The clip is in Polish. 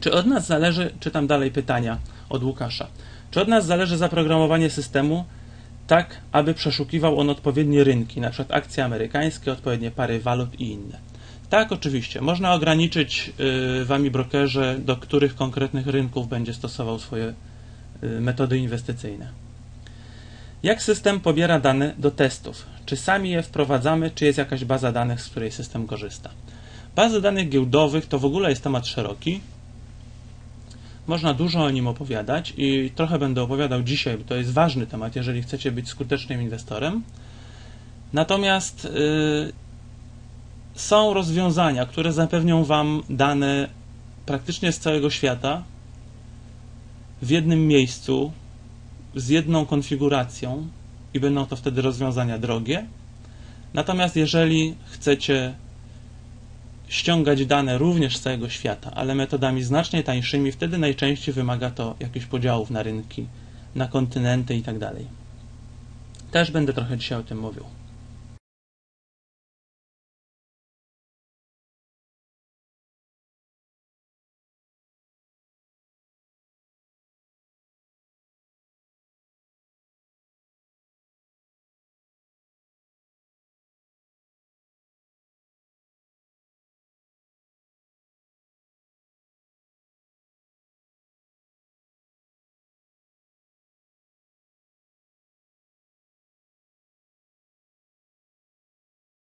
Czy od nas zależy, czytam dalej pytania od Łukasza, czy od nas zależy zaprogramowanie systemu tak, aby przeszukiwał on odpowiednie rynki, przykład akcje amerykańskie, odpowiednie pary walut i inne? Tak, oczywiście. Można ograniczyć y, wami brokerze, do których konkretnych rynków będzie stosował swoje y, metody inwestycyjne. Jak system pobiera dane do testów? Czy sami je wprowadzamy, czy jest jakaś baza danych, z której system korzysta? Bazy danych giełdowych to w ogóle jest temat szeroki. Można dużo o nim opowiadać i trochę będę opowiadał dzisiaj, bo to jest ważny temat, jeżeli chcecie być skutecznym inwestorem. Natomiast y, są rozwiązania, które zapewnią Wam dane praktycznie z całego świata w jednym miejscu, z jedną konfiguracją i będą to wtedy rozwiązania drogie. Natomiast jeżeli chcecie ściągać dane również z całego świata, ale metodami znacznie tańszymi, wtedy najczęściej wymaga to jakichś podziałów na rynki, na kontynenty itd. Też będę trochę dzisiaj o tym mówił.